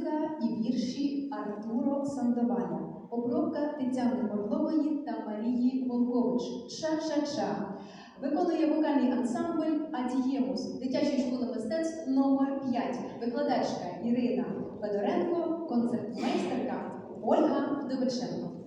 Музика і вірші Артуро Сандоваля. Обробка Тетяни Орлової та Марії Волкович. Ша-ша-ша. Виконує вокальний ансамбль Адіємус дитячої школи мистецтв номер 5 Викладачка Ірина Федоренко, концертмейстерка Ольга Довиченко.